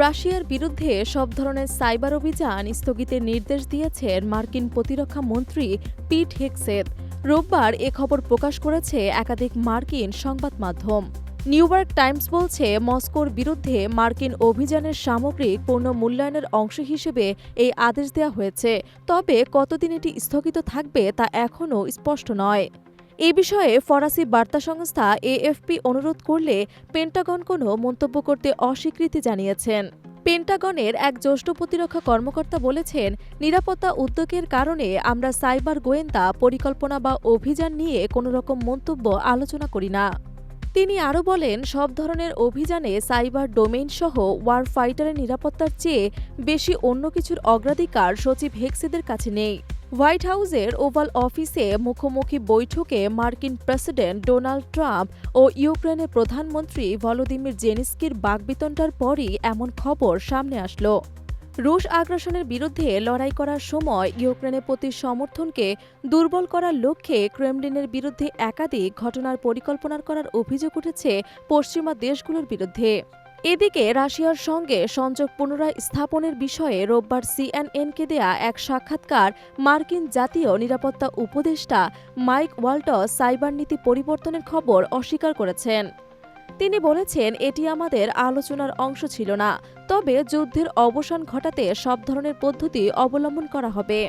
রাশিয়ার বিরুদ্ধে সব ধরনের সাইবার অভিযান স্থগিতের নির্দেশ দিয়েছেন মার্কিন প্রতিরক্ষা মন্ত্রী পিট হেক্সেত রোববার এ খবর প্রকাশ করেছে একাধিক মার্কিন সংবাদ মাধ্যম। নিউইয়র্ক টাইমস বলছে, মস্কোর বিরুদ্ধে মার্কিন অভিযানের সামগ্রিক পূর্ণ মূল্যায়নের অংশ হিসেবে এই আদেশ দেওয়া হয়েছে। তবে কতদিন এটি স্থগিত থাকবে তা এখনও স্পষ্ট নয়। এ বিষয়ে ফরাসি বার্তা সংস্থা এএফপি অনুরোধ করলে পেন্টাগন কোনো মন্তব্য করতে অস্বীকৃতি জানিয়েছেন। পেন্টাগনের এক জ্যেষ্ঠ প্রতিরক্ষা কর্মকর্তা বলেছেন, নিরাপত্তা উদ্যোগের কারণে আমরা সাইবার গোয়েন্দা পরিকল্পনা বা অভিযান নিয়ে কোনো রকম মন্তব্য আলোচনা করি না। তিনি আরও বলেন, সব ধরনের অভিযানে সাইবার ডোমেইন সহ ওয়ার ফাইটারের নিরাপত্তার চেয়ে বেশি অন্য কিছুর অগ্রাধিকার সচিব হেক্সিদের কাছে নেই। হোয়াইট হাউসের ওভাল অফিসে মুখোমুখি বৈঠকে মার্কিন প্রেসিডেন্ট ডোনাল্ড ট্রাম্প ও ইউক্রেনের প্রধানমন্ত্রী ভলোদিমির জেনিস্কির বাগবিতণ্ডার পরই এমন খবর সামনে আসলো। রুশ আগ্রাসনের বিরুদ্ধে লড়াই করার সময় ইউক্রেনের প্রতি সমর্থনকে দুর্বল করার লক্ষ্যে ক্রেমলিনের বিরুদ্ধে একাধিক ঘটনার পরিকল্পনা করার অভিযোগ উঠেছে পশ্চিমা দেশগুলোর বিরুদ্ধে। এদিকে রাশিয়ার সঙ্গে সংযোগ পুনরায় স্থাপনের বিষয়ে রোববার সিএনএনকে দেয়া এক সাক্ষাৎকার মার্কিন জাতীয় নিরাপত্তা উপদেষ্টা মাইক ওয়াল্টস সাইবার নীতি পরিবর্তনের খবর অস্বীকার করেছেন। তিনি বলেছেন, এটি আমাদের আলোচনার অংশ ছিল না, তবে যুদ্ধের অবসান ঘটাতে সব ধরনের পদ্ধতি অবলম্বন করা হবে।